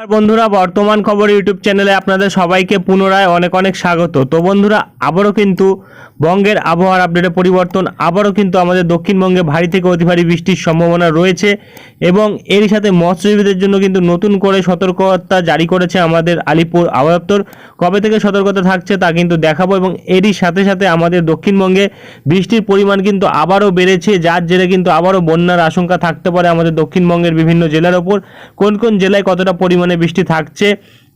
বন্ধুরা, বর্তমান খবর ইউটিউব চ্যানেলে আপনাদের সবাইকে পুনরায় অনেক অনেক স্বাগত। তো বন্ধুরা, আবারও কিন্তু বঙ্গের আবহাওয়ার আপডেটে পরিবর্তন, আবারও কিন্তু আমাদের দক্ষিণবঙ্গে ভারী থেকে অতি ভারী বৃষ্টির সম্ভাবনা রয়েছে এবং এরই সাথে মৎস্যজীবীদের জন্য কিন্তু নতুন করে সতর্কতা জারি করেছে আমাদের আলিপুর আবহাওয়া কবে থেকে সতর্কতা থাকছে তা কিন্তু দেখাবো এবং এরই সাথে সাথে আমাদের দক্ষিণবঙ্গে বৃষ্টির পরিমাণ কিন্তু আবারও বেড়েছে, যার জেরে কিন্তু আবারও বন্যার আশঙ্কা থাকতে পারে আমাদের দক্ষিণবঙ্গের বিভিন্ন জেলার ওপর। কোন কোন জেলায় কতটা পরিমাণে বৃষ্টি থাকছে,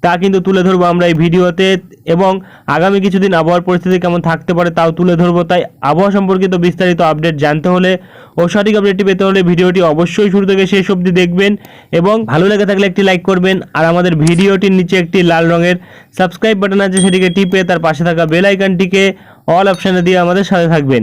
তা কিন্তু তুলে ধরবো আমরা এই ভিডিওতে এবং আগামী কিছুদিন আবহাওয়ার পরিস্থিতি কেমন থাকতে পারে তাও তুলে ধরবো। তাই আবহাওয়া সম্পর্কিত বিস্তারিত আপডেট জানতে হলে ও সঠিক আপডেটটি পেতে হলে ভিডিওটি অবশ্যই শুরু থেকে শেষ অবধি দেখবেন এবং ভালো লেগে থাকলে একটি লাইক করবেন আর আমাদের ভিডিওটির নিচে একটি লাল রঙের সাবস্ক্রাইব বাটন আছে সেটিকে টিপে তার পাশে থাকা বেল আইকনটিকে অল অপশানে দিয়ে আমাদের সাথে থাকবেন।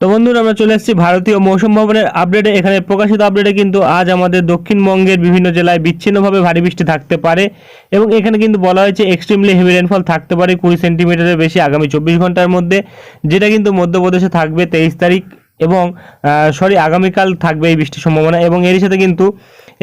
তো বন্ধুরা, আমরা চলে এসেছি ভারতীয় মৌসুম ভবনের আপডেটে এখানে প্রকাশিত আপডেটে কিন্তু আজ আমাদের দক্ষিণবঙ্গের বিভিন্ন জেলায় বিচ্ছিন্নভাবে ভারী বৃষ্টি থাকতে পারে এবং এখানে কিন্তু বলা হয়েছে এক্সট্রিমলি হেভি রেনফল থাকতে পারে কুড়ি সেন্টিমিটারের বেশি আগামী চব্বিশ ঘণ্টার মধ্যে, যেটা কিন্তু মধ্যপ্রদেশে থাকবে তেইশ তারিখ এবং সরি আগামীকাল থাকবে এই বৃষ্টির সম্ভাবনা এবং এরই সাথে কিন্তু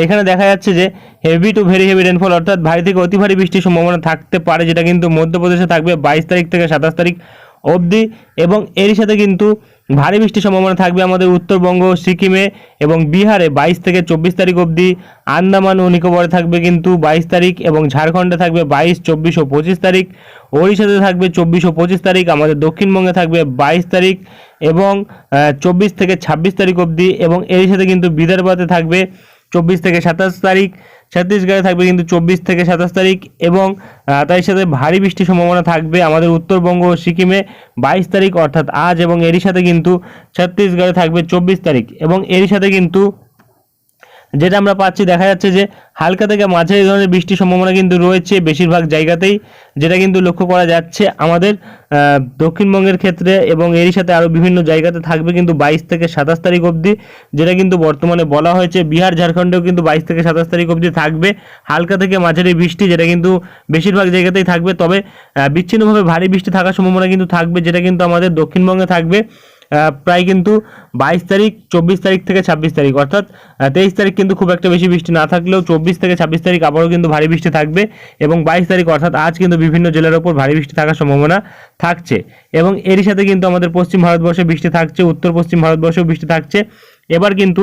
এখানে দেখা যাচ্ছে যে heavy to very heavy rainfall অর্থাৎ ভারী থেকে অতি ভারী বৃষ্টির সম্ভাবনা থাকতে পারে, যেটা কিন্তু মধ্যপ্রদেশে থাকবে বাইশ তারিখ থেকে সাতাশ তারিখ অবধি এবং এরই সাথে কিন্তু ভারী বৃষ্টির সম্ভাবনা থাকবে আমাদের উত্তরবঙ্গ, সিকিমে এবং বিহারে বাইশ থেকে চব্বিশ তারিখ অবধি। আন্দামান ও নিকোবরে থাকবে কিন্তু বাইশ তারিখ এবং ঝাড়খণ্ডে থাকবে বাইশ, চব্বিশ ও পঁচিশ তারিখ। ওড়িশাতে থাকবে চব্বিশ ও পঁচিশ তারিখ, আমাদের দক্ষিণবঙ্গে থাকবে বাইশ তারিখ এবং চব্বিশ থেকে ছাব্বিশ তারিখ অবধি এবং এরই সাথে কিন্তু বিদর্ভাতে থাকবে চব্বিশ থেকে সাতাশ তারিখ। ছত্তিশগড়ে থাকবে কিন্তু চব্বিশ থেকে সাতাশ তারিখ এবং তার সাথে ভারী বৃষ্টির সম্ভাবনা থাকবে আমাদের উত্তরবঙ্গ ও সিকিমে বাইশ তারিখ, অর্থাৎ আজ এবং এরই সাথে কিন্তু ছত্তিশগড়ে থাকবে চব্বিশ তারিখ এবং এরই সাথে কিন্তু যেটা আমরা পাচ্ছি, দেখা যাচ্ছে যে হালকা থেকে মাঝারি ধরনের বৃষ্টির সম্ভাবনা কিন্তু রয়েছে বেশিরভাগ জায়গাতেই, যেটা কিন্তু লক্ষ্য করা যাচ্ছে আমাদের দক্ষিণবঙ্গের ক্ষেত্রে এবং এরই সাথে আরও বিভিন্ন জায়গাতে থাকবে কিন্তু বাইশ থেকে সাতাশ তারিখ অবধি, যেটা কিন্তু বর্তমানে বলা হয়েছে বিহার, ঝাড়খণ্ডেও কিন্তু বাইশ থেকে সাতাশ তারিখ অবধি থাকবে। হালকা থেকে মাঝারি বৃষ্টি, যেটা কিন্তু বেশিরভাগ জায়গাতেই থাকবে, তবে বিচ্ছিন্নভাবে ভারী বৃষ্টি থাকার সম্ভাবনা কিন্তু থাকবে, যেটা কিন্তু আমাদের দক্ষিণবঙ্গে থাকবে। প্রায় কিন্তু বাইশ তারিখ, চব্বিশ তারিখ থেকে ছাব্বিশ তারিখ। অর্থাৎ তেইশ তারিখ কিন্তু খুব একটা বেশি বৃষ্টি না থাকলেও চব্বিশ থেকে ছাব্বিশ তারিখ আবারও কিন্তু ভারী বৃষ্টি থাকবে এবং বাইশ তারিখ, অর্থাৎ আজ কিন্তু বিভিন্ন জেলার ওপর ভারী বৃষ্টি থাকার সম্ভাবনা থাকছে। এবং এরই সাথে কিন্তু আমাদের পশ্চিম ভারতবর্ষে বৃষ্টি থাকছে, উত্তর পশ্চিম ভারতবর্ষেও বৃষ্টি থাকছে। এবার কিন্তু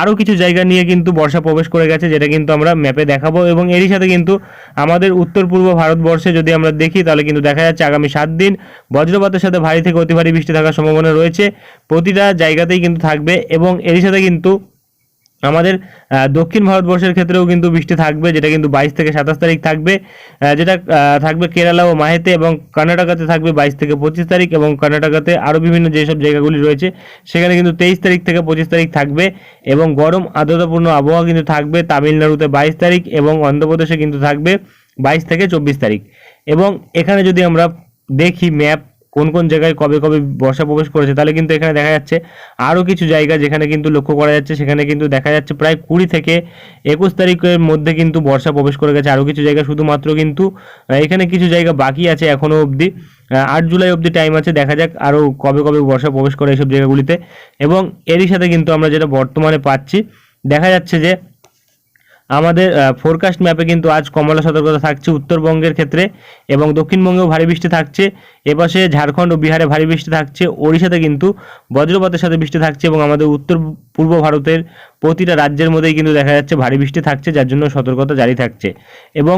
আরও কিছু জায়গা নিয়ে কিন্তু বর্ষা প্রবেশ করে গেছে, যেটা কিন্তু আমরা ম্যাপে দেখাবো। এবং এরই সাথে কিন্তু আমাদের উত্তর পূর্ব ভারতবর্ষে যদি আমরা দেখি, তাহলে কিন্তু দেখা যাচ্ছে আগামী সাত দিন বজ্রপাতের সাথে ভারী থেকে অতি ভারী বৃষ্টি থাকার সম্ভাবনা রয়েছে। প্রতিটা জায়গাতেই কিন্তু থাকবে এবং এরই সাথে কিন্তু আমাদের দক্ষিণ ভারতবর্ষের ক্ষেত্রেও কিন্তু বৃষ্টি থাকবে, যেটা কিন্তু বাইশ থেকে সাতাশ তারিখ থাকবে যেটা থাকবে কেরালা ও মাহেতে এবং কর্ণাটকাতে থাকবে বাইশ থেকে পঁচিশ তারিখ এবং কর্ণাটকাতে আরও বিভিন্ন যেসব জায়গাগুলি রয়েছে, সেখানে কিন্তু তেইশ তারিখ থেকে পঁচিশ তারিখ থাকবে এবং গরম আর্দ্রতাপূর্ণ আবহাওয়া কিন্তু থাকবে তামিলনাড়ুতে বাইশ তারিখ এবং অন্ধ্রপ্রদেশে কিন্তু থাকবে বাইশ থেকে চব্বিশ তারিখ। এবং এখানে যদি আমরা দেখি ম্যাপ কোন কোন জায়গায় কবে কবে বর্ষা প্রবেশ করেছে তাহলে কিন্তু এখানে দেখা যাচ্ছে আরও কিছু জায়গা যেখানে কিন্তু লক্ষ্য করা যাচ্ছে, সেখানে কিন্তু দেখা যাচ্ছে প্রায় কুড়ি থেকে একুশ তারিখের মধ্যে কিন্তু বর্ষা প্রবেশ করে গেছে। আরও কিছু জায়গা শুধুমাত্র কিন্তু এখানে কিছু জায়গা বাকি আছে এখনও অবধি। আট জুলাই অবধি টাইম আছে, দেখা যাক আরও কবে কবে বর্ষা প্রবেশ করে এইসব জায়গাগুলিতে। এবং এরই সাথে কিন্তু আমরা যেটা বর্তমানে পাচ্ছি, দেখা যাচ্ছে যে আমাদের ফোরকাস্ট ম্যাপে কিন্তু আজ কমলা সতর্কতা থাকছে উত্তরবঙ্গের ক্ষেত্রে এবং দক্ষিণবঙ্গেও ভারী বৃষ্টি থাকছে। এপাশে ঝাড়খণ্ড ও বিহারে ভারী বৃষ্টি থাকছে। ওড়িশাতে কিন্তু বজ্রপাতের সাথে বৃষ্টি থাকছে এবং আমাদের উত্তর পূর্ব ভারতের প্রতিটা রাজ্যের মধ্যেই কিন্তু দেখা যাচ্ছে ভারী বৃষ্টি থাকছে, যার জন্য সতর্কতা জারি থাকছে। এবং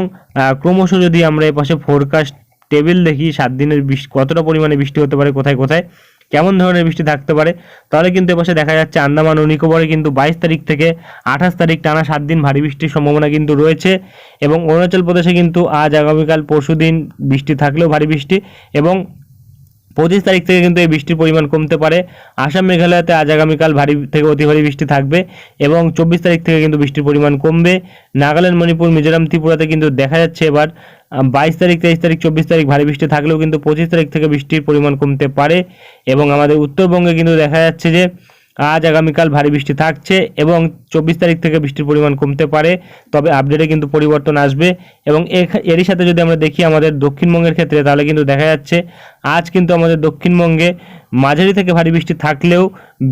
ক্রমশ যদি আমরা এপাশে ফোরকাস্ট টেবিল দেখি, সাত দিনের বৃষ্টি কতটা পরিমাণে বৃষ্টি হতে পারে, কোথায় কোথায়? কেমন ধরনের বৃষ্টি থাকতে পারে? তাহলে কিন্তু এপাশে দেখা যাচ্ছে আন্দামান ও নিকোবরে কিন্তু বাইশ তারিখ থেকে আঠাশ তারিখ টানা সাত দিন ভারী বৃষ্টির সম্ভাবনা কিন্তু রয়েছে এবং অরুণাচল প্রদেশে কিন্তু আজ আগামীকাল পরশু দিন বৃষ্টি থাকলেও ভারী বৃষ্টি এবং পঁচিশ তারিখ থেকে কিন্তু এই বৃষ্টির পরিমাণ কমতে পারে। আসাম মেঘালয়তে আজ আগামীকাল ভারী থেকে অতি ভারী বৃষ্টি থাকবে এবং চব্বিশ তারিখ থেকে কিন্তু বৃষ্টির পরিমাণ কমবে। নাগাল্যান্ড, মণিপুর, মিজোরাম, ত্রিপুরাতে কিন্তু দেখা যাচ্ছে এবার বাইশ তারিখ, তেইশ তারিখ, চব্বিশ তারিখ ভারী বৃষ্টি থাকলেও কিন্তু পঁচিশ তারিখ থেকে বৃষ্টির পরিমাণ কমতে পারে এবং আমাদের উত্তরবঙ্গে কিন্তু দেখা যাচ্ছে যে আজ আগামীকাল ভারী বৃষ্টি থাকছে এবং চব্বিশ তারিখ থেকে বৃষ্টির পরিমাণ কমতে পারে। তবে আপডেটে কিন্তু পরিবর্তন আসবে এবং এরই সাথে যদি আমরা দেখি আমাদের দক্ষিণবঙ্গের ক্ষেত্রে, তাহলে কিন্তু দেখা যাচ্ছে আজ কিন্তু আমাদের দক্ষিণবঙ্গে মাঝারি থেকে ভারী বৃষ্টি থাকলেও,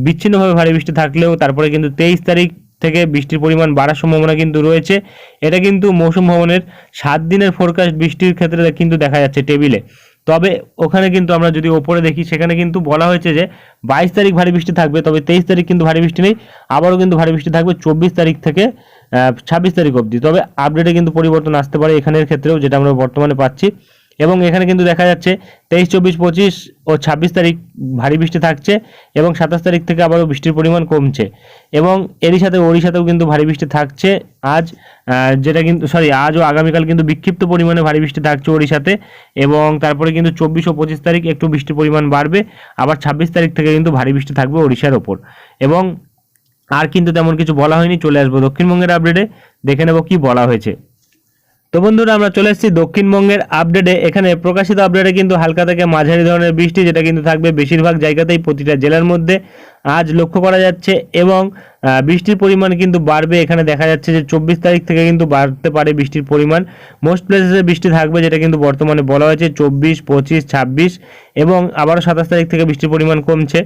বিচ্ছিন্নভাবে ভারী বৃষ্টি থাকলেও, তারপরে কিন্তু তেইশ তারিখ থেকে বৃষ্টির পরিমাণ বাড়ার সম্ভাবনা কিন্তু রয়েছে। এটা কিন্তু মৌসুম ভবনের সাত দিনের ফোরকাস্ট বৃষ্টির ক্ষেত্রে কিন্তু দেখা যাচ্ছে টেবিলে। তবে ওখানে কিন্তু আমরা যদি ওপরে দেখি, সেখানে কিন্তু বলা হয়েছে যে বাইশ তারিখ ভারী বৃষ্টি থাকবে, তবে তেইশ তারিখ কিন্তু ভারী বৃষ্টি নেই। আবারও কিন্তু ভারী বৃষ্টি থাকবে চব্বিশ তারিখ থেকে ছাব্বিশ তারিখ অবধি। তবে আপডেটে কিন্তু পরিবর্তন আসতে পারে এখানের ক্ষেত্রেও, যেটা আমরা বর্তমানে পাচ্ছি। এবং এখানে কিন্তু দেখা যাচ্ছে তেইশ, চব্বিশ, পঁচিশ ও ছাব্বিশ তারিখ ভারী বৃষ্টি থাকছে এবং সাতাশ তারিখ থেকে আবারও বৃষ্টির পরিমাণ কমছে। এবং এরই সাথে ওড়িশাতেও কিন্তু ভারী বৃষ্টি থাকছে। আজ যেটা কিন্তু সরি আজ ও আগামীকাল কিন্তু বিক্ষিপ্ত পরিমাণে ভারী বৃষ্টি থাকছে ওড়িশাতে এবং তারপরে কিন্তু চব্বিশ ও পঁচিশ তারিখ একটু বৃষ্টির পরিমাণ বাড়বে। আবার ছাব্বিশ তারিখ থেকে কিন্তু ভারী বৃষ্টি থাকবে ওড়িশার ওপর। এবং আর কিন্তু তেমন কিছু বলা হয়নি। চলে আসব দক্ষিণবঙ্গের আপডেটে দেখে নেব কি বলা হয়েছে। তো বন্ধুরা, আমরা চলে এসেছি দক্ষিণবঙ্গের আপডেটে। এখানে প্রকাশিত আপডেটে কিন্তু হালকা থেকে মাঝারি ধরনের বৃষ্টি, যেটা কিন্তু থাকবে বেশিরভাগ জায়গাতেই প্রতিটা জেলার মধ্যে। আজ লক্ষ্য করা যাচ্ছে এবং বৃষ্টির পরিমাণ কিন্তু বাড়বে। এখানে দেখা যাচ্ছে যে চব্বিশ তারিখ থেকে কিন্তু বাড়তে পারে বৃষ্টির পরিমাণ। মোস্ট প্লেসেসে বৃষ্টি থাকবে, যেটা কিন্তু বর্তমানে বলা হয়েছে চব্বিশ, পঁচিশ, ছাব্বিশ এবং আবারও সাতাশ তারিখ থেকে বৃষ্টির পরিমাণ কমছে।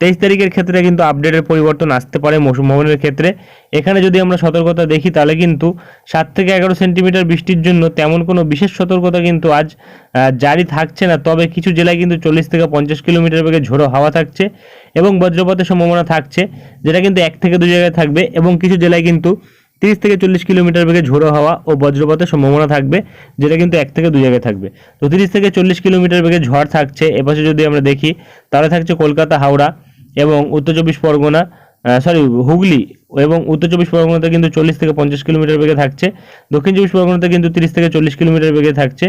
তেইশ তারিখের ক্ষেত্রে কিন্তু আপডেটের পরিবর্তন আসতে পারে মৌসুম ভবনের ক্ষেত্রে। এখানে যদি আমরা সতর্কতা দেখি, তাহলে কিন্তু সাত থেকে এগারো সেন্টিমিটার বৃষ্টির জন্য তেমন কোনো বিশেষ সতর্কতা কিন্তু আজ জারি থাকছে না। তবে কিছু জেলায় কিন্তু চল্লিশ থেকে পঞ্চাশ কিলোমিটার বেগে ঝোড়ো হাওয়া থাকছে এবং বজ্রপাতের সম্ভাবনা থাকছে, যেটা কিন্তু এক থেকে দু জায়গায় থাকবে এবং কিছু জেলায় কিন্তু তিরিশ থেকে চল্লিশ কিলোমিটার বেগে ঝোড়ো হাওয়া ও বজ্রপাতের সম্ভাবনা থাকবে, যেটা কিন্তু এক থেকে দু জায়গায় থাকবে। তো তিরিশ থেকে চল্লিশ কিলোমিটার বেগে ঝড় থাকছে, এপাশে যদি আমরা দেখি, তাহলে থাকছে কলকাতা, হাওড়া এবং উত্তর চব্বিশ পরগনা সরি হুগলি এবং উত্তর চব্বিশ পরগনাতে কিন্তু চল্লিশ থেকে পঞ্চাশ কিলোমিটার বেগে থাকছে। দক্ষিণ চব্বিশ পরগনাতে কিন্তু তিরিশ থেকে চল্লিশ কিলোমিটার বেগে থাকছে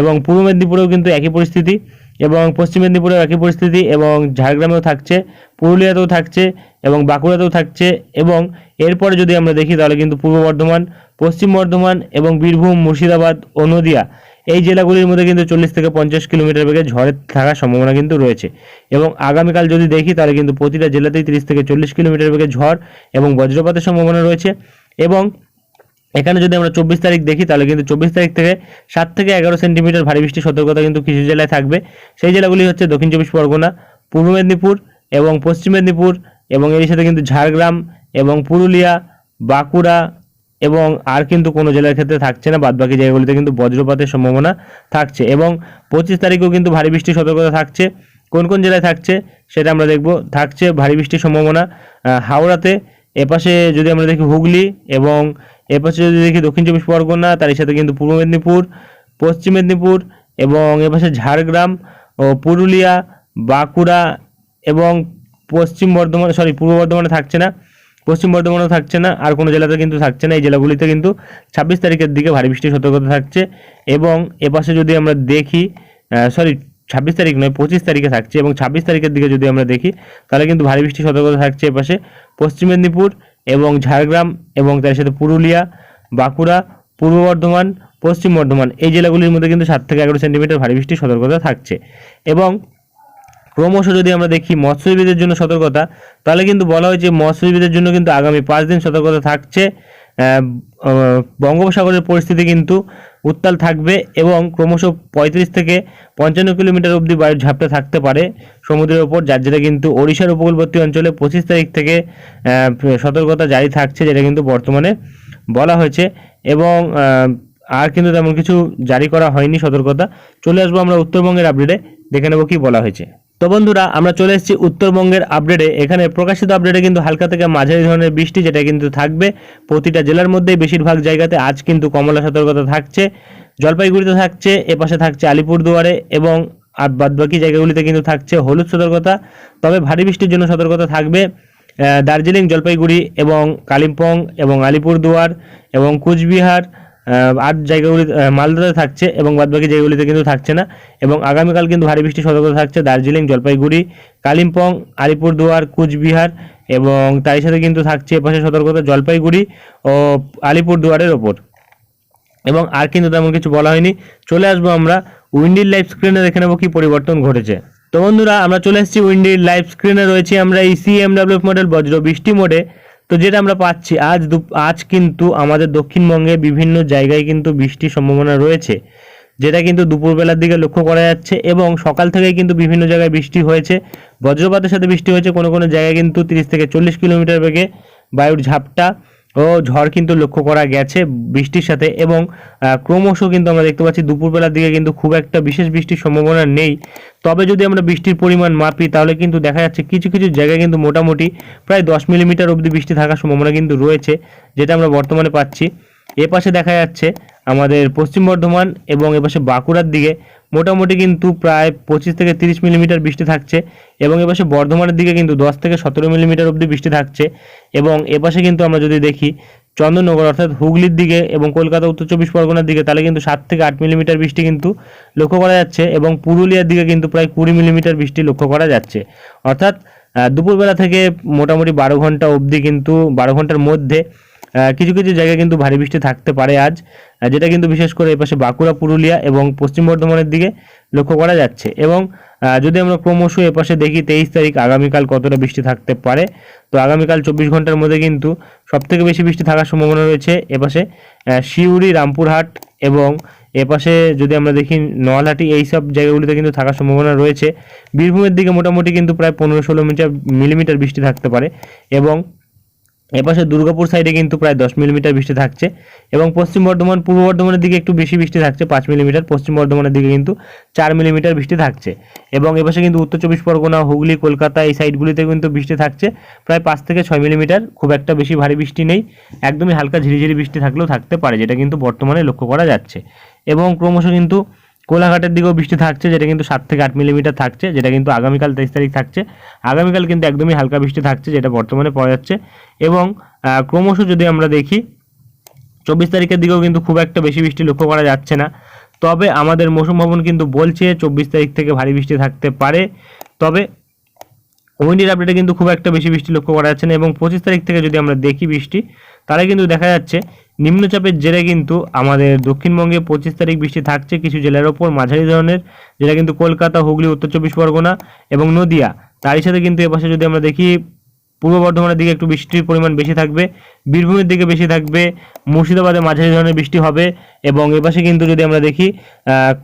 এবং পূর্ব মেদিনীপুরেও কিন্তু একই পরিস্থিতি এবং পশ্চিম মেদিনীপুরেও একই পরিস্থিতি এবং ঝাড়গ্রামেও থাকছে, পুরুলিয়াতেও থাকছে এবং বাঁকুড়াতেও থাকছে এবং এরপরে যদি আমরা দেখি তাহলে কিন্তু পূর্ব বর্ধমান, পশ্চিম বর্ধমান এবং বীরভূম, মুর্শিদাবাদ ও নদিয়া এই জেলাগুলির মধ্যে কিন্তু চল্লিশ থেকে পঞ্চাশ কিলোমিটার বেগে ঝড়ের থাকার সম্ভাবনা কিন্তু রয়েছে। এবং আগামীকাল যদি দেখি, তাহলে কিন্তু প্রতিটা জেলাতেই তিরিশ থেকে চল্লিশ কিলোমিটার বেগে ঝড় এবং বজ্রপাতের সম্ভাবনা রয়েছে। এবং এখানে যদি আমরা চব্বিশ তারিখ দেখি, তাহলে কিন্তু চব্বিশ তারিখ থেকে সাত থেকে এগারো সেন্টিমিটার ভারী বৃষ্টির সতর্কতা কিন্তু কিছু জেলায় থাকবে। সেই জেলাগুলি হচ্ছে দক্ষিণ চব্বিশ পরগনা, পূর্ব মেদিনীপুর এবং পশ্চিম মেদিনীপুর এবং এর সাথে কিন্তু ঝাড়গ্রাম এবং পুরুলিয়া, বাঁকুড়া এবং আর কিন্তু কোনো জেলার ক্ষেত্রে থাকছে না, বাদবাকি জায়গাগুলিতে কিন্তু বজ্রপাতের সম্ভাবনা থাকছে এবং পঁচিশ তারিখেও কিন্তু ভারী বৃষ্টির সতর্কতা থাকছে। কোন কোন জেলায় থাকছে সেটা আমরা দেখব। থাকছে ভারী বৃষ্টির সম্ভাবনা। হাওড়াতে এপাশে যদি আমরা দেখি হুগলি এবং এপাশে যদি দেখি দক্ষিণ চব্বিশ পরগনা, তার সাথে কিন্তু পূর্ব মেদিনীপুর, পশ্চিম মেদিনীপুর এবং এপাশে ঝাড়গ্রাম ও পুরুলিয়া, বাঁকুড়া এবং পশ্চিম বর্ধমান সরি পূর্ব বর্ধমানে থাকছে না। পশ্চিম বর্ধমানও থাকছে না, আর কোনো জেলাতে কিন্তু থাকছে না। এই জেলাগুলিতে কিন্তু ছাব্বিশ তারিখের দিকে ভারী বৃষ্টির সতর্কতা থাকছে এবং এপাশে যদি আমরা দেখি সরি ছাব্বিশ তারিখ নয়, পঁচিশ তারিখে থাকছে এবং ছাব্বিশ তারিখের দিকে যদি আমরা দেখি, তাহলে কিন্তু ভারী বৃষ্টির সতর্কতা থাকছে এপাশে পশ্চিম মেদিনীপুর এবং ঝাড়গ্রাম এবং তার সাথে পুরুলিয়া, বাঁকুড়া, পূর্ব বর্ধমান, পশ্চিম বর্ধমান, এই জেলাগুলির মধ্যে কিন্তু সাত থেকে এগারো সেন্টিমিটার ভারী বৃষ্টির সতর্কতা থাকছে। এবং ক্রমশ যদি আমরা দেখি মৎস্যজীবীদের জন্য সতর্কতা, তাহলে কিন্তু বলা হয়েছে মৎস্যজীবীদের জন্য কিন্তু আগামী পাঁচ দিন সতর্কতা থাকছে। বঙ্গোপসাগরের পরিস্থিতি কিন্তু উত্তাল থাকবে এবং ক্রমশ পঁয়ত্রিশ থেকে পঞ্চান্ন কিলোমিটার অবধি বায়ুর ঝাপটা থাকতে পারে সমুদ্রের ওপর, যার যেটা কিন্তু ওড়িশার উপকূলবর্তী অঞ্চলে পঁচিশ তারিখ থেকে সতর্কতা জারি থাকছে, যেটা কিন্তু বর্তমানে বলা হয়েছে। এবং আর কিন্তু তেমন কিছু জারি করা হয়নি সতর্কতা। চলে আসব আমরা উত্তরবঙ্গের আপডেটে দেখে নেব কি বলা হয়েছে। তো বন্ধুরা, আমরা চলে এসেছি উত্তরবঙ্গের আপডেটে। এখানে প্রকাশিত আপডেটে কিন্তু হালকা থেকে মাঝারি ধরনের বৃষ্টি, যেটা কিন্তু থাকবে। প্রতিটা জেলার মধ্যেই বেশিরভাগ জায়গাতে আজ কিন্তু কমলা সতর্কতা থাকছে, জলপাইগুড়িতে থাকছে, এপাশে থাকছে আলিপুরদুয়ারে এবং আর বাদবাকি জায়গাগুলিতে কিন্তু থাকছে হলুদ সতর্কতা। তবে ভারী বৃষ্টির জন্য সতর্কতা থাকবে দার্জিলিং, জলপাইগুড়ি এবং কালিম্পং এবং আলিপুরদুয়ার এবং কুচবিহার। আর জায়গাগুলি মালদাতে থাকছে এবং বাদবাকি জায়গাগুলিতে কিন্তু থাকছে না। এবং আগামীকাল কিন্তু ভারী বৃষ্টির সতর্কতা থাকছে দার্জিলিং, জলপাইগুড়ি, কালিম্পং, আলিপুরদুয়ার, কুচবিহার এবং তারই সাথে কিন্তু থাকছে এপাশে সতর্কতা জলপাইগুড়ি ও আলিপুরদুয়ারের ওপর। এবং আর কিন্তু তেমন কিছু বলা হয়নি। চলে আসব আমরা উইন্ডির লাইভ স্ক্রিনে, দেখে নেব কী পরিবর্তন ঘটেছে। তো তো বন্ধুরা, আমরা চলে এসেছি উইন্ডির লাইভ স্ক্রিনে, রয়েছে আমরা এই সিএমডাব্লিউ মডেল বজ্র বৃষ্টি মোডে। তো যেটা আমরা পাচ্ছি, আজ আজ কিন্তু আমাদের দক্ষিণবঙ্গে বিভিন্ন জায়গায় কিন্তু বৃষ্টির সম্ভাবনা রয়েছে, যেটা কিন্তু দুপুরবেলার দিকে লক্ষ্য করা যাচ্ছে এবং সকাল থেকেই কিন্তু বিভিন্ন জায়গায় বৃষ্টি হয়েছে। বজ্রপাতের সাথে বৃষ্টি হয়েছে, কোনো কোনো জায়গায় কিন্তু তিরিশ থেকে চল্লিশ কিলোমিটার বেগে বায়ুর ঝাপটা ঝড় কিন্তু লক্ষ্য করা গেছে বৃষ্টির সাথে এবং ক্রমশ কিন্তু আমরা দেখতে পাচ্ছি দুপুরবেলার দিকে কিন্তু খুব একটা বিশেষ বৃষ্টির সম্ভাবনা নেই। তবে যদি আমরা বৃষ্টির পরিমাণ মাপি, তাহলে কিন্তু দেখা যাচ্ছে কিছু কিছু জায়গায় কিন্তু মোটামুটি প্রায় দশ মিলিমিটার অবধি বৃষ্টি থাকার সম্ভাবনা কিন্তু রয়েছে, যেটা আমরা বর্তমানে পাচ্ছি। এ পাশে দেখা যাচ্ছে আমাদের পশ্চিম বর্ধমান এবং এপাশে বাঁকুড়ার দিকে। মোটামুটি কিন্তু প্রায় পঁচিশ থেকে তিরিশ মিলিমিটার বৃষ্টি থাকছে এবং এপাশে বর্ধমানের দিকে কিন্তু দশ থেকে সতেরো মিলিমিটার অবধি বৃষ্টি থাকছে এবং এপাশে কিন্তু আমরা যদি দেখি চন্দননগর অর্থাৎ হুগলির দিকে এবং কলকাতা উত্তর চব্বিশ পরগনার দিকে, তাহলে কিন্তু সাত থেকে আট মিলিমিটার বৃষ্টি কিন্তু লক্ষ্য করা যাচ্ছে এবং পুরুলিয়ার দিকে কিন্তু প্রায় কুড়ি মিলিমিটার বৃষ্টি লক্ষ্য করা যাচ্ছে। অর্থাৎ দুপুরবেলা থেকে মোটামুটি বারো ঘণ্টা অবধি কিন্তু, বারো ঘণ্টার মধ্যে কিছু কিছু জায়গায় কিন্তু ভারী বৃষ্টি থাকতে পারে আজ যেটা কিন্তু বিশেষ করে এপাশে বাঁকুড়া, পুরুলিয়া এবং পশ্চিম বর্ধমানের দিকে লক্ষ্য করা যাচ্ছে। এবং যদি আমরা ক্রমশ এপাশে দেখি তেইশ তারিখ, আগামীকাল কতটা বৃষ্টি থাকতে পারে, তো আগামীকাল চব্বিশ ঘণ্টার মধ্যে কিন্তু সবথেকে বেশি বৃষ্টি থাকার সম্ভাবনা রয়েছে এপাশে সিউড়ি, রামপুরহাট এবং এপাশে যদি আমরা দেখি নোয়ালহাটি এই সব জায়গাগুলিতে কিন্তু থাকার সম্ভাবনা রয়েছে। বীরভূমের দিকে মোটামুটি কিন্তু প্রায় পনেরো ষোলো মিটার, মিলিমিটার বৃষ্টি থাকতে পারে এবং এপাশে দুর্গাপুর সাইডে কিন্তু প্রায় দশ মিলিমিটার বৃষ্টি থাকছে এবং পশ্চিম বর্ধমান, পূর্ব বর্ধমানের দিকে একটু বেশি বৃষ্টি থাকছে, পাঁচ মিলিমিটার পশ্চিম বর্ধমানের দিকে কিন্তু চার মিলিমিটার বৃষ্টি থাকছে এবং এপাশে কিন্তু উত্তর চব্বিশ পরগনা, হুগলি, কলকাতা এই সাইডগুলিতে কিন্তু বৃষ্টি থাকছে। প্রায় পাঁচ থেকে ছয় মিলিমিটার খুব একটা বেশি ভারী বৃষ্টি নেই, একদমই হালকা ঝিরিঝিরি বৃষ্টি থাকলেও থাকতে পারে, যেটা কিন্তু বর্তমানে লক্ষ্য করা যাচ্ছে। এবং ক্রমশ কিন্তু কোলাঘাটের দিকেও বৃষ্টি থাকছে, যেটা কিন্তু সাত থেকে আট মিলিমিটার থাকছে, যেটা কিন্তু আগামীকাল তেইশ তারিখ থাকছে। আগামীকাল কিন্তু একদমই হালকা বৃষ্টি থাকছে, যেটা বর্তমানে পাওয়া যাচ্ছে। এবং ক্রমশ যদি আমরা দেখি, চব্বিশ তারিখের দিকেও কিন্তু খুব একটা বেশি বৃষ্টি লক্ষ্য করা যাচ্ছে না। তবে আমাদের মৌসুম ভবন কিন্তু বলছে চব্বিশ তারিখ থেকে ভারী বৃষ্টি থাকতে পারে। তবে উইন্ডির আপডেটে কিন্তু খুব একটা বেশি বৃষ্টি লক্ষ্য করা যাচ্ছে না। এবং পঁচিশ তারিখ থেকে যদি আমরা দেখি বৃষ্টি তাহলে কিন্তু দেখা যাচ্ছে, নিম্নচাপের জেরে কিন্তু আমাদের দক্ষিণবঙ্গে পঁচিশ তারিখ বৃষ্টি থাকছে কিছু জেলার ওপর, মাঝারি ধরনের, যেটা কিন্তু কলকাতা, হুগলি, উত্তর চব্বিশ পরগনা এবং নদিয়া, তারই সাথে কিন্তু এপাশে যদি আমরা দেখি পূর্ব বর্ধমানের দিকে একটু বৃষ্টির পরিমাণ বেশি থাকবে, বীরভূমের দিকে বেশি থাকবে, মুর্শিদাবাদে মাঝারি ধরনের বৃষ্টি হবে এবং এপাশে কিন্তু যদি আমরা দেখি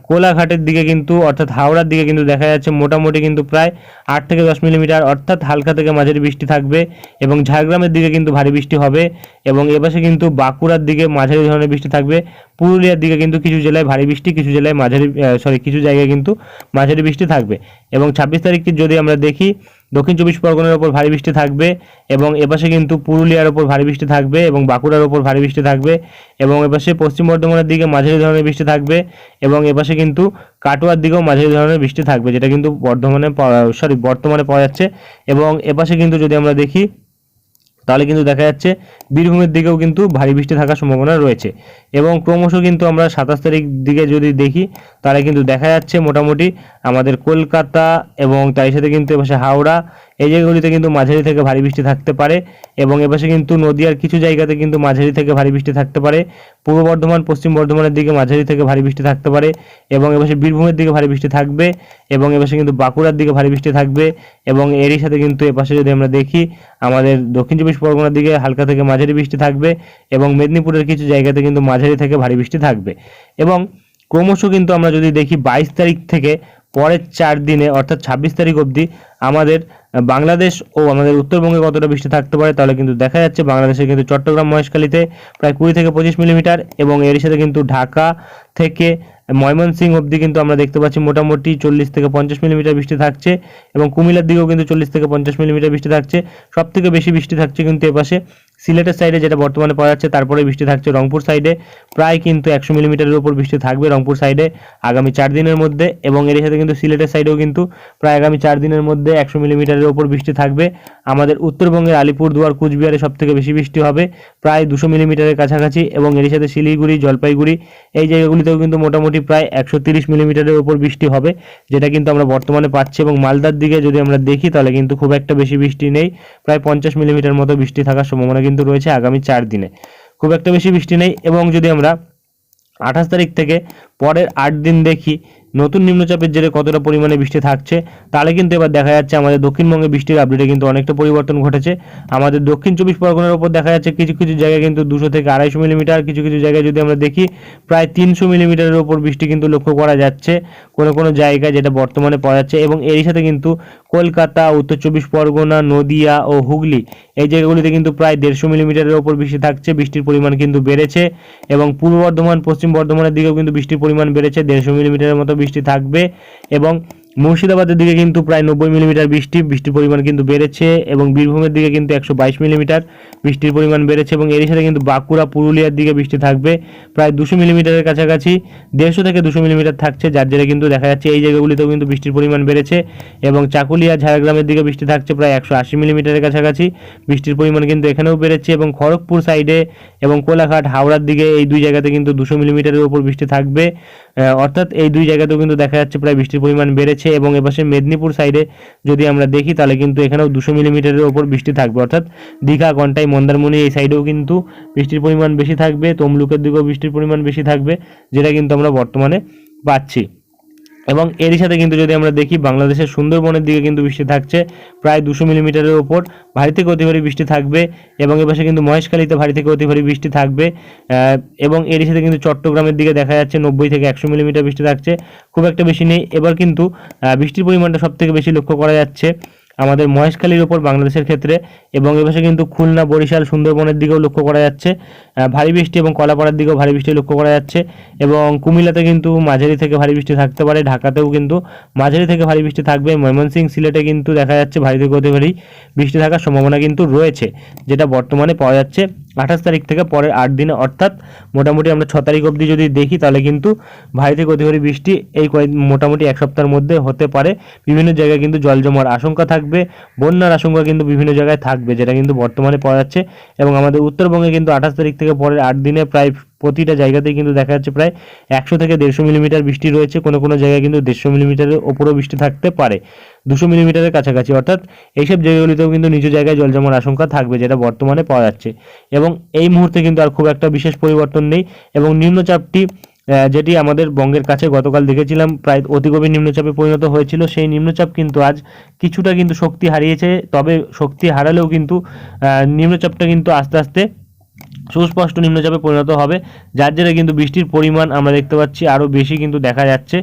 কোলাঘাটের দিকে কিন্তু, অর্থাৎ হাওড়ার দিকে কিন্তু দেখা যাচ্ছে মোটামুটি কিন্তু প্রায় আট থেকে দশ মিলিমিটার, অর্থাৎ হালকা থেকে মাঝারি বৃষ্টি থাকবে এবং ঝাড়গ্রামের দিকে কিন্তু ভারী বৃষ্টি হবে এবং এপাশে কিন্তু বাঁকুড়ার দিকে মাঝারি ধরনের বৃষ্টি থাকবে, পুরুলিয়ার দিকে কিন্তু কিছু জেলায় ভারী বৃষ্টি, কিছু জেলায় মাঝারি সরি কিছু জায়গায় কিন্তু মাঝারি বৃষ্টি থাকবে এবং ছাব্বিশ তারিখ যদি আমরা দেখি দক্ষিণ চব্বিশ পরগনার ওপর ভারী বৃষ্টি থাকবে এবং এপাশে কিন্তু পুরুলিয়ার ওপর ভারী বৃষ্টি থাকবে এবং বাঁকুড়ার ওপর ভারী বৃষ্টি থাকবে এবং এপাশে পশ্চিম বর্ধমানের দিকে মাঝারি ধরনের বৃষ্টি থাকবে এবং এপাশে কিন্তু কাটোয়ার দিকেও মাঝারি ধরনের বৃষ্টি থাকবে, যেটা কিন্তু বর্ধমানে সরি, বর্তমানে পাওয়া যাচ্ছে এবং এপাশে কিন্তু যদি আমরা দেখি, তাহলে কিন্তু দেখা যাচ্ছে বীরভূমের দিকেও কিন্তু ভারী বৃষ্টি থাকার সম্ভাবনা রয়েছে এবং ক্রমশ কিন্তু আমরা সাতাশ তারিখ দিকে যদি দেখি, তাহলে কিন্তু দেখা যাচ্ছে মোটামুটি আমাদের কলকাতা এবং তার সাথে কিন্তু এপাশে হাওড়া, এই জায়গাগুলিতে কিন্তু মাঝারি থেকে ভারী বৃষ্টি থাকতে পারে এবং এপাশে কিন্তু নদিয়ার কিছু জায়গাতে কিন্তু মাঝারি থেকে ভারী বৃষ্টি থাকতে পারে। পূর্ব বর্ধমান, পশ্চিম বর্ধমানের দিকে মাঝারি থেকে ভারী বৃষ্টি থাকতে পারে এবং এপাশে বীরভূমের দিকে ভারী বৃষ্টি থাকবে এবং এপাশে কিন্তু বাঁকুড়ার দিকে ভারী বৃষ্টি থাকবে এবং এরই সাথে কিন্তু এপাশে যদি আমরা দেখি, আমাদের দক্ষিণ চব্বিশ পরগনার দিকে হালকা থেকে মাঝারি বৃষ্টি থাকবে এবং মেদিনীপুরের কিছু জায়গাতে কিন্তু মাঝারি থেকে ভারী বৃষ্টি থাকবে। এবং ক্রমশ কিন্তু আমরা যদি দেখি বাইশ তারিখ থেকে পরের চার দিনে, অর্থাৎ ছাব্বিশ তারিখ অবধি আমাদের বাংলাদেশ ও আমাদের উত্তরবঙ্গে কতটা বৃষ্টি থাকতে পারে তাহলে কিন্তু দেখা যাচ্ছে বাংলাদেশে কিন্তু চট্টগ্রাম মহেশখালীতে প্রায় কুড়ি থেকে পঁচিশ মিলিমিটার এবং এর সাথে কিন্তু ঢাকা থেকে ময়মনসিং অবধি কিন্তু আমরা দেখতে পাচ্ছি মোটামুটি চল্লিশ থেকে পঞ্চাশ মিলিমিটার বৃষ্টি থাকছে এবং কুমিল্লার দিকেও কিন্তু চল্লিশ থেকে পঞ্চাশ মিলিমিটার বৃষ্টি থাকছে। সব থেকে বেশি বৃষ্টি থাকছে কিন্তু এপাশে সিলেটের সাইডে যেটা বর্তমানে পাওয়া যাচ্ছে, তারপরে বৃষ্টি থাকছে রংপুর সাইডে প্রায় কিন্তু একশো মিলিমিটারের উপর বৃষ্টি থাকবে রংপুর সাইডে আগামী চার দিনের মধ্যে এবং এর সাথে কিন্তু সিলেটের সাইডেও কিন্তু প্রায় আগামী চার দিনের মধ্যে একশো মিলিমিটারের উপর বৃষ্টি থাকবে। আমাদের উত্তরবঙ্গের আলিপুরদুয়ার, কুচবিহারে সব থেকে বেশি বৃষ্টি হবে, প্রায় দুশো মিলিমিটারের কাছাকাছি এবং এর সাথে শিলিগুড়ি, জলপাইগুড়ি এই জায়গাগুলিতেও কিন্তু মোটামুটি প্রায় একশো তিরিশ মিলিমিটারের উপর বৃষ্টি হবে, যেটা কিন্তু আমরা বর্তমানে পাচ্ছি এবং মালদার দিকে যদি আমরা দেখি তাহলে কিন্তু খুব একটা বেশি বৃষ্টি নেই, প্রায় পঞ্চাশ মিলিমিটার মতো বৃষ্টি থাকার সম্ভাবনা রয়েছে আগামী চার দিনে। খুব একটা বেশি বৃষ্টি নেই এবং যদি আমরা আঠাশ তারিখ থেকে পরের আট দিন দেখি নতুন নিম্নচাপের জেরে কতটা পরিমাণে বৃষ্টি থাকছে, তাহলে কিন্তু এবার দেখা যাচ্ছে আমাদের দক্ষিণবঙ্গে বৃষ্টির আপডেটে কিন্তু অনেকটা পরিবর্তন ঘটেছে। আমাদের দক্ষিণ চব্বিশ পরগনার উপর দেখা যাচ্ছে কিছু কিছু জায়গায় কিন্তু দুশো থেকে আড়াইশো মিলিমিটার, কিছু কিছু জায়গায় যদি আমরা দেখি প্রায় তিনশো মিলিমিটারের উপর বৃষ্টি কিন্তু লক্ষ্য করা যাচ্ছে কোনো কোনো জায়গায় যেটা বর্তমানে পাওয়া যাচ্ছে এবং এরই সাথে কিন্তু কলকাতা, উত্তর চব্বিশ পরগনা, নদিয়া ও হুগলি। এই জায়গাগুলিতে কিন্তু প্রায় দেড়শো মিলিমিটারের ওপর বৃষ্টি থাকছে। বৃষ্টির পরিমাণ কিন্তু বেড়েছে এবং পূর্ব বর্ধমান, পশ্চিম বর্ধমানের দিকেও কিন্তু বৃষ্টির পরিমাণ বেড়েছে। দেড়শো মিলিমিটারের মতো বৃষ্টি থাকবে এবং মুর্শিদাবাদের দিকে কিন্তু প্রায় নব্বই মিলিমিটার বৃষ্টি, বৃষ্টির পরিমাণ কিন্তু বেড়েছে এবং বীরভূমের দিকে কিন্তু একশো বাইশ মিলিমিটার বৃষ্টির পরিমাণ বেড়েছে এবং এরই সাথে কিন্তু বাঁকুড়া, পুরুলিয়ার দিকে বৃষ্টি থাকবে প্রায় দুশো মিলিমিটারের কাছাকাছি, দেড়শো থেকে দুশো মিলিমিটার থাকছে যার জেরে কিন্তু দেখা যাচ্ছে এই জায়গাগুলিতেও কিন্তু বৃষ্টির পরিমাণ বেড়েছে এবং চাকুলিয়া, ঝাড়গ্রামের দিকে বৃষ্টি থাকছে প্রায় একশো আশি মিলিমিটারের কাছাকাছি, বৃষ্টির পরিমাণ কিন্তু এখানেও বেড়েছে এবং খড়গপুর সাইডে এবং কোলাঘাট, হাওড়ার দিকে এই দুই জায়গাতে কিন্তু দুশো মিলিমিটারের উপর বৃষ্টি থাকবে। অর্থাৎ এই দুই জায়গাতেও কিন্তু দেখা যাচ্ছে প্রায় বৃষ্টির পরিমাণ বেড়েছে। এবং এপাশে মেদিনীপুর সাইডে যদি আমরা দেখি, তাহলে কিন্তু এখানেও দুশো মিলিমিটারের ওপর বৃষ্টি থাকবে। অর্থাৎ দীঘা ঘন্টায় মন্দারমণি এই সাইডেও কিন্তু বৃষ্টির পরিমাণ বেশি থাকবে, তমলুকের দিকেও বৃষ্টির পরিমাণ বেশি থাকবে, যেটা কিন্তু আমরা বর্তমানে পাচ্ছি। এবং এরই সাথে কিন্তু যদি আমরা দেখি, বাংলাদেশের সুন্দরবনের দিকে কিন্তু বৃষ্টি থাকছে, প্রায় দুশো মিলিমিটারের ওপর। ভারী থেকে অতি ভারী বৃষ্টি থাকবে এবং এপাশে কিন্তু মহেশখালীতে ভারী থেকে অতি ভারী বৃষ্টি থাকবে। এবং এরই সাথে কিন্তু চট্টগ্রামের দিকে দেখা যাচ্ছে নব্বই থেকে একশো মিলিমিটার বৃষ্টি থাকছে। খুব একটা বেশি নেই। এবার কিন্তু বৃষ্টির পরিমাণটা সব থেকে বেশি লক্ষ্য করা যাচ্ছে। আমাদের মহেশখালীর ওপর বাংলাদেশের ক্ষেত্রে এবং এপাশে কিন্তু খুলনা, বরিশাল, সুন্দরবনের দিকেও লক্ষ্য করা যাচ্ছে। ভারী বৃষ্টি এবং কলাপাড়ার দিকেও ভারী বৃষ্টি লক্ষ্য করা যাচ্ছে এবং কুমিল্লাতে কিন্তু মাঝারি থেকে ভারী বৃষ্টি থাকতে পারে, ঢাকাতেও কিন্তু মাঝারি থেকে ভারী বৃষ্টি থাকবে। ময়মনসিং সিলেটে কিন্তু দেখা যাচ্ছে ভারী থেকে অতি ভারী বৃষ্টি থাকার সম্ভাবনা কিন্তু রয়েছে, যেটা বর্তমানে পাওয়া যাচ্ছে। আঠাশ তারিখ থেকে পরের আট দিনে, অর্থাৎ মোটামুটি আমরা ছ তারিখ অবধি যদি দেখি, তাহলে কিন্তু ভারী থেকে অতি ভারী বৃষ্টি এই কয়েক, মোটামুটি এক সপ্তাহের মধ্যে হতে পারে। বিভিন্ন জায়গায় কিন্তু জল জমার আশঙ্কা থাকবে, বন্যার আশঙ্কা কিন্তু বিভিন্ন জায়গায় থাকবে, যেটা কিন্তু বর্তমানে পাওয়া যাচ্ছে। এবং আমাদের উত্তরবঙ্গে কিন্তু আঠাশ তারিখ থেকে পরের আট দিনে প্রায় প্রতিটা জায়গাতেই কিন্তু দেখা যাচ্ছে প্রায় একশো থেকে দেড়শো মিলিমিটার বৃষ্টি রয়েছে। কোনো কোনো জায়গায় কিন্তু দেড়শো মিলিমিটারের ওপরও বৃষ্টি থাকতে পারে। দুশো মিলিমিটারের কাছাকাছি। অর্থাৎ এইসব জায়গাগুলিতেও কিন্তু নিচু জায়গায় জল জমার আশঙ্কা থাকবে যেটা বর্তমানে পাওয়া যাচ্ছে। এবং এই মুহূর্তে কিন্তু আর খুব একটা বিশেষ পরিবর্তন নেই এবং নিম্নচাপটি যেটি আমাদের বঙ্গের কাছে গতকাল দেখেছিলাম, প্রায় অতি গভীর নিম্নচাপে পরিণত হয়েছিল। সেই নিম্নচাপ কিন্তু আজ কিছুটা কিন্তু শক্তি হারিয়েছে, তবে শক্তি হারালেও কিন্তু নিম্নচাপটা কিন্তু আস্তে আস্তে সুস্পষ্ট নিম্নচাপে পরিণত হবে, যার জেরে কিন্তু বৃষ্টির পরিমাণ আমরা দেখতে পাচ্ছি আরও বেশি কিন্তু দেখা যাচ্ছে।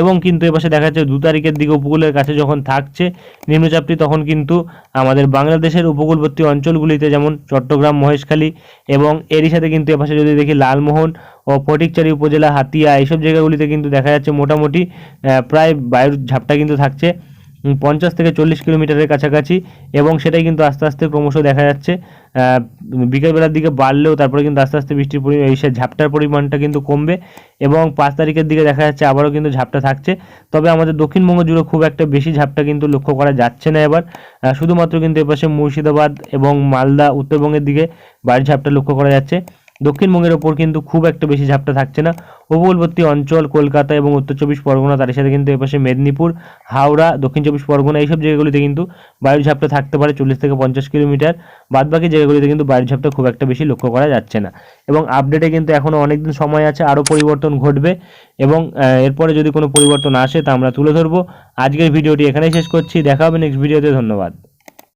এবং কিন্তু এপাশে দেখা যাচ্ছে দু তারিখের দিকে উপকূলের কাছে যখন থাকছে নিম্নচাপটি, তখন কিন্তু আমাদের বাংলাদেশের উপকূলবর্তী অঞ্চলগুলিতে যেমন চট্টগ্রাম, মহেশখালী এবং এরই সাথে কিন্তু এপাশে যদি দেখি লালমোহন ও ফটিকচারি উপজেলা, হাতিয়া, এইসব জায়গাগুলিতে কিন্তু দেখা যাচ্ছে মোটামুটি প্রায় বায়ুর ঝাপটা কিন্তু থাকছে। পঞ্চাশ থেকে চল্লিশ কিলোমিটারের কাছাকাছি এবং সেটাই কিন্তু আস্তে আস্তে ক্রমশ দেখা যাচ্ছে। বিকেলবেলার দিকে বাড়লেও তারপরে কিন্তু আস্তে আস্তে বৃষ্টির পরিমাণ সে ঝাপটার পরিমাণটা কিন্তু কমবে এবং পাঁচ তারিখের দিকে দেখা যাচ্ছে আবারও কিন্তু ঝাপটা থাকছে। তবে আমাদের দক্ষিণবঙ্গ জুড়ে খুব একটা বেশি ঝাপটা কিন্তু লক্ষ্য করা যাচ্ছে না এবার। শুধুমাত্র কিন্তু এপাশে মুর্শিদাবাদ এবং মালদা উত্তরবঙ্গের দিকে বাড়ির ঝাপটা লক্ষ্য করা যাচ্ছে। দক্ষিণবঙ্গের ওপর কিন্তু খুব একটা বেশি ঝাপটা থাকছে না। উপকূলবর্তী অঞ্চল, কলকাতা এবং উত্তর চব্বিশ পরগনা, তার সাথে কিন্তু এপাশে মেদিনীপুর, হাওড়া, দক্ষিণ চব্বিশ পরগনা, এইসব জায়গাগুলিতে কিন্তু বায়ুর ঝাপটা থাকতে পারে চল্লিশ থেকে পঞ্চাশ কিলোমিটার। বাদবাকি জায়গাগুলিতে কিন্তু বায়ুর ঝাপটা খুব একটা বেশি লক্ষ্য করা যাচ্ছে না। এবং আপডেটে কিন্তু এখনও অনেকদিন সময় আছে, আরও পরিবর্তন ঘটবে এবং এরপরে যদি কোনো পরিবর্তন আসে তা আমরা তুলে ধরবো। আজকের ভিডিওটি এখানেই শেষ করছি। দেখা হবে নেক্সট ভিডিওতে ধন্যবাদ।